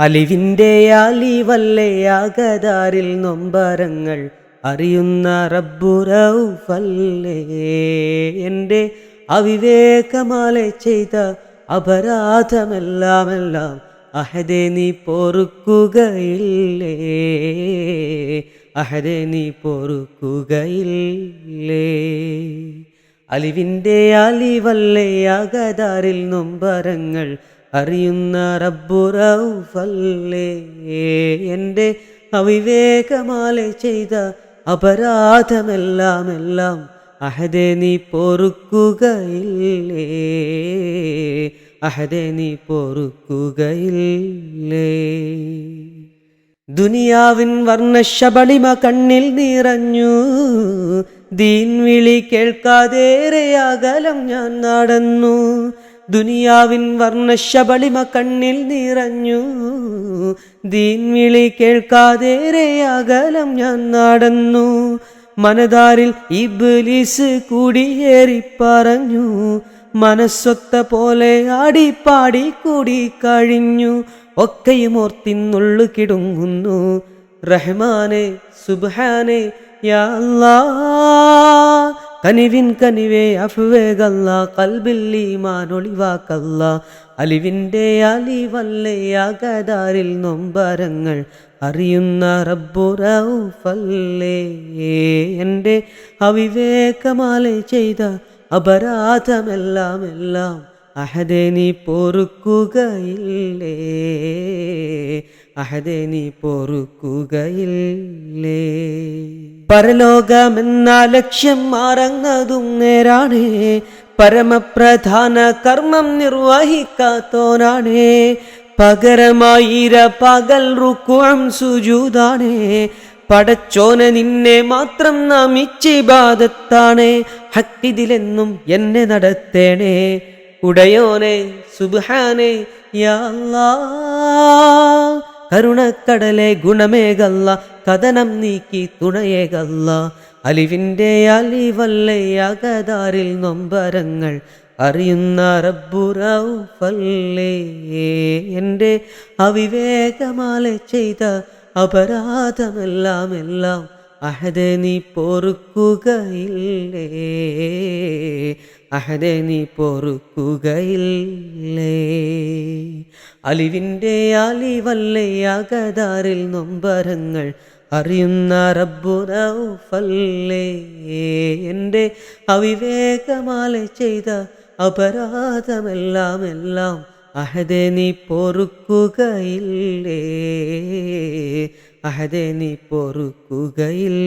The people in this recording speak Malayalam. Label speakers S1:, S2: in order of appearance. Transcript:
S1: അലിവിന്റെ അലിവല്ലയാകതാരിൽ നൊമ്പരങ്ങൾ അറിയുന്ന റബ്ബുറൗഫല്ലേ എന്റെ അവിവേകമാലെ ചെയ്ത അപരാധമെല്ലാമെല്ലാം അഹദേ നീ പൊറുക്കുകയില്ലേ. അഹദേ നീ പൊറുക്കുകയില്ലേ. അലിവിന്റെ അലിവല്ലയാകതാരിൽ നൊമ്പരങ്ങൾ അറിയുന്ന റബ്ബുറൗഫല്ലേ. എന്റെ അവിവേകമാലെ ചെയ്ത അപരാധമെല്ലാം എല്ലാം അഹദേ നീ പൊറുക്കുകയില്ലേ. അഹദേ നീ പൊറുക്കുകയില്ലേ. ദുനിയാവിൻ വർണശബളിമ കണ്ണിൽ നിറഞ്ഞു. ദീൻ വിളി കേൾക്കാതേറെ അകലം ഞാൻ നടന്നു. ദുനിയാവിൻ വർണശബളിമ കണ്ണിൽ നിറഞ്ഞു. ദീൻവിളി കേൾക്കാതെ അകലം ഞാൻ നടന്നു. മനതാരിൽ ഇബ്ലീസ് കൂടിയേറി പറഞ്ഞു. മനസ്സൊത്ത പോലെ ആടിപ്പാടി കൂടി കഴിഞ്ഞു. ഒക്കെയും ഓർത്തിന്നുള്ളു കിടുങ്ങുന്നു. റഹ്മാനെ സുബാനെ യാ കനിവിൻ കനിവേ അഫുവേകല്ല കൽബിൽ ഈമാൻ ഒളിവാക്കല്ല. അലിവിന്റെ അലിവല്ലയാകതാരിൽ നൊമ്പരങ്ങൾ അറിയുന്ന റബ്ബുറൗഫല്ലേ എന്റെ അവിവേകമാലെ ചെയ്ത അപരാധമെല്ലാം എല്ലാം അഹദേ നീ പൊറുക്കുകയില്ലേ. അഹദേ നീ പൊറുക്കുകയില്ലേ? പരലോകമെന്ന ലക്ഷ്യം മാറങ്ങതും നേരാണേ. പരമപ്രധാന കർമ്മം നിർവഹിക്കാത്തോനാണേ പകരമായിര പകൽ റുക്കുവം സുജൂതാണേ. പടച്ചോന നിന്നെ മാത്രം നാം നമിച്ചിബാദത്താണേ ഹക്കിതിലെന്നും എന്നെ നടത്തേണേ. ഉടയോനെ സുബാനെ യാ കരുണക്കടലെ ഗുണമേകല്ല കഥനം നീക്കി തുണയേകല്ല. അലിവിന്റെ അലിവല്ലയാകതാരിൽ നൊമ്പരങ്ങൾ അറിയുന്ന റബ്ബുറൗഫല്ലേ എന്റെ അവിവേകമാലെ ചെയ്ത അപരാധമെല്ലാം എല്ലാം അഹദേ നീ പൊറുക്കുകയില്ലേ. അഹദേ നീ പൊറുക്കുകയില്ലേ? അലിവിന്റെ അലിവല്ലേ അകദാറിൽ നൊമ്പരങ്ങൾ അറിയുന്ന റബ്ബുനൗഫല്ലേ എന്റെ അവിവേകമാലെ ചെയ്ത അപരാധമെല്ലാം എല്ലാം അഹദേ നീ പൊറുക്കുകയില്ലേ? അഹദേ നീ പൊറുക്കുകയില്ലേ?